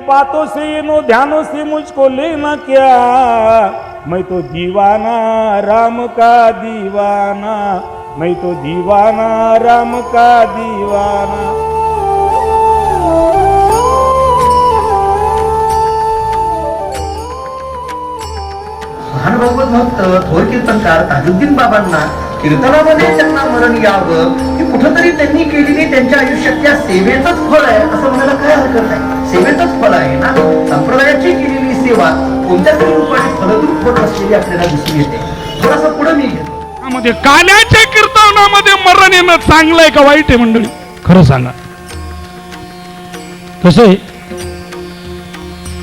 बातों से नो ध्यानों से मुझको लेना क्या? मैं तो दीवाना राम का दीवाना। मैं तो दीवाना राम का दीवाना। महान भगवत भक्त थोर कीर्तनकार ताजुद्दीन बाबांना कीर्तनामध्ये त्यांना मरण यावं की कुठंतरी त्यांनी केलेली त्यांच्या आयुष्यातल्या सेवेचंच फळ आहे असं म्हणायला काय हरकत नाही. सेवेचंच फळ आहे ना? संप्रदायाची केलेली सेवा कोणत्या तरी रूपाने फलद्रूप होत असलेली आपल्याला दिसून येते. थोडासा पुढे मी घेतो. मध्ये काल्याच्या कीर्तनामध्ये मरण येणं चांगलं आहे का वाईट आहे मंडळी? खरं सांगा. कसं आहे?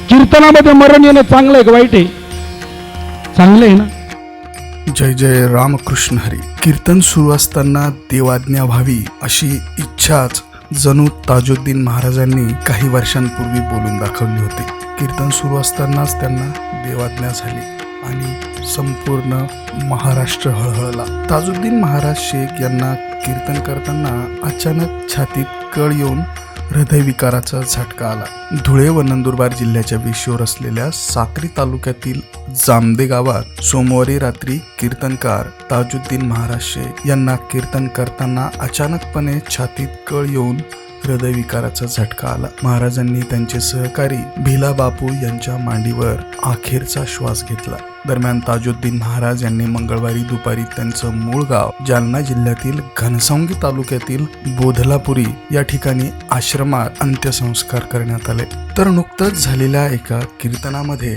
कीर्तनामध्ये मरण येणं चांगलं आहे का वाईट आहे? चांगलं आहे ना? जय जय रामकृष्ण हरी. कीर्तन सुरू असताना देवाज्ञा व्हावी अशी इच्छाच जणू ताजुद्दीन महाराजांनी काही वर्षांपूर्वी बोलून दाखवली होती. कीर्तन सुरू असतानाच त्यांना देवाज्ञा झाली आणि संपूर्ण महाराष्ट्र हळहळला. ताजुद्दीन महाराज शेख यांना कीर्तन करताना अचानक छातीत कळ येऊन हृदयविकाराचा झटका आला. धुळे व नंदुरबार जिल्ह्याच्या वेशीवर असलेल्या साक्री तालुक्यातील जामदे गावात सोमवारी रात्री कीर्तनकार ताजुद्दीन महाराज शेख यांना कीर्तन करताना अचानकपणे छातीत कळ येऊन हृदयविकाराचा झटका आला. महाराजांनी त्यांचे सहकारी भिला बापू यांच्या मांडीवर अखेरचा श्वास घेतला. दरम्यान ताजुद्दीन महाराज यांनी मंगळवारी दुपारी त्यांचं मूळ गाव जालना जिल्ह्यातील घनसावंगी तालुक्यातील बोधलापुरी या ठिकाणी आश्रमात अंत्यसंस्कार करण्यात आले. तर नुकतंच झालेल्या एका कीर्तनामध्ये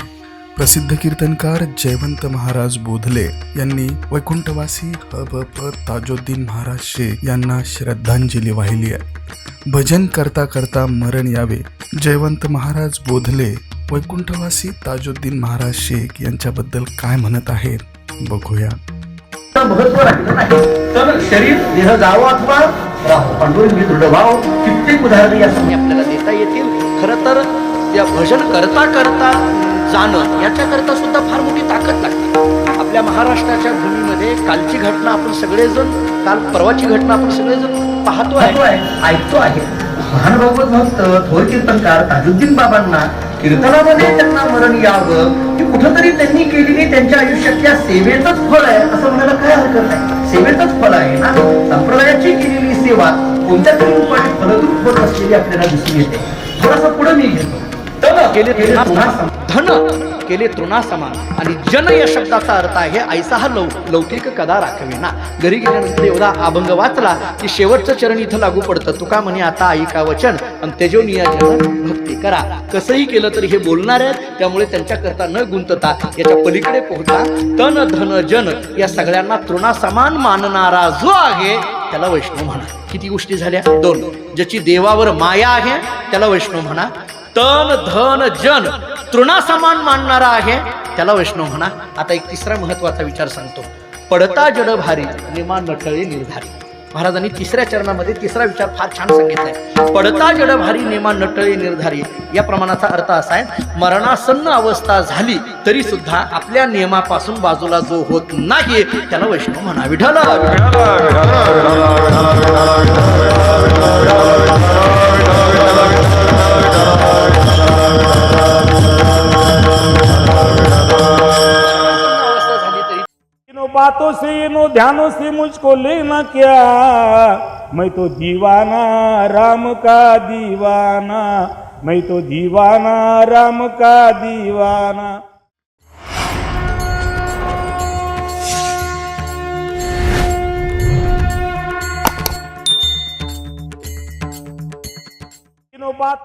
प्रसिद्ध कीर्तनकार जयवंत महाराज बोधले यांनी वैकुंठवासी ह ताजोद्दीन महाराज शेख यांना श्रद्धांजली वाहिली आहे. भजन करता करता मरण यावे जयवंत महाराज बोधले वैकुंठवासी ताजुद्दीन महाराज शेख यांच्याबद्दल काय म्हणत आहेत बघूया. महत्त्व राहिलं नाही. तर शरीर देह जावं अथवा राहो. पांडुरंगी दृढ व्हावं कित्येक उदाहरणे या समयी आपल्याला देता येतील. खरं तर या भजन करता करता जाणं याच्याकरता सुद्धा फार मोठी ताकद लागते. आपल्या महाराष्ट्राच्या भूमीमध्ये कालची घटना आपण सगळेजण काल परवाची घटना आपण सगळेजण पाहतो आहे. ऐकतो आहे. महान भगवत भक्त थोर कीर्तनकार ताजुद्दीन बाबांना कीर्तनामध्ये त्यांना मरण यावं की कुठंतरी त्यांनी केलेली त्यांच्या आयुष्यातल्या सेवेचंच फळ आहे असं म्हणायला काय हरकत नाही. सेवेचंच फळ आहे ना? संप्रदायाची केलेली सेवा कोणत्या तरी रूपाने फलद्रूप होत असलेली आपल्याला दिसून येते. थोडासा पुढे मी घेतो. धन केले तृणा- धन केले तृणासमान. आणि जन या शब्दाचा अर्थ आहे ऐसा हा लौ लौकिक कदा राखविना. घरी गेल्यानंतर एवढा अभंग वाचला की शेवटचं चरण इथं लागू पडतं. तुका म्हणे आता ऐका वचन आणि तेजो नियाजन भक्ती करा. कसंही केलं तरी हे बोलणार आहेत त्यामुळे त्यांच्याकरता न गुंतता याच्या पलीकडे पोहता तन धन जन या सगळ्यांना तृणासमान मानणारा जो आहे त्याला वैष्णव म्हणा. किती गोष्टी झाल्या? दोन. ज्याची देवावर माया आहे त्याला वैष्णव म्हणा. तन धन जन तृणासमान मानणारा आहे. त्याला वैष्णव म्हणा. आता एक तिसरा महत्त्वाचा विचार सांगतो. पडता जड भारी निमा नटळे निर्धारी. महाराजांनी तिसऱ्या चरणामध्ये तिसरा विचार फार छान सांगितलाय. पडता जड भारी नेमा नटळे निर्धारी. या प्रमाणाचा अर्थ असा आहे मरणासन्न अवस्था झाली तरी सुद्धा आपल्या नियमापासून बाजूला जो होत नाही त्याला वैष्णव म्हणा. विठ्ठल! बातों से नो ध्यानों से मुझको लेना क्या? मैं तो दीवाना, राम का दीवाना। मैं तो दीवाना, राम का दीवाना। इन बातों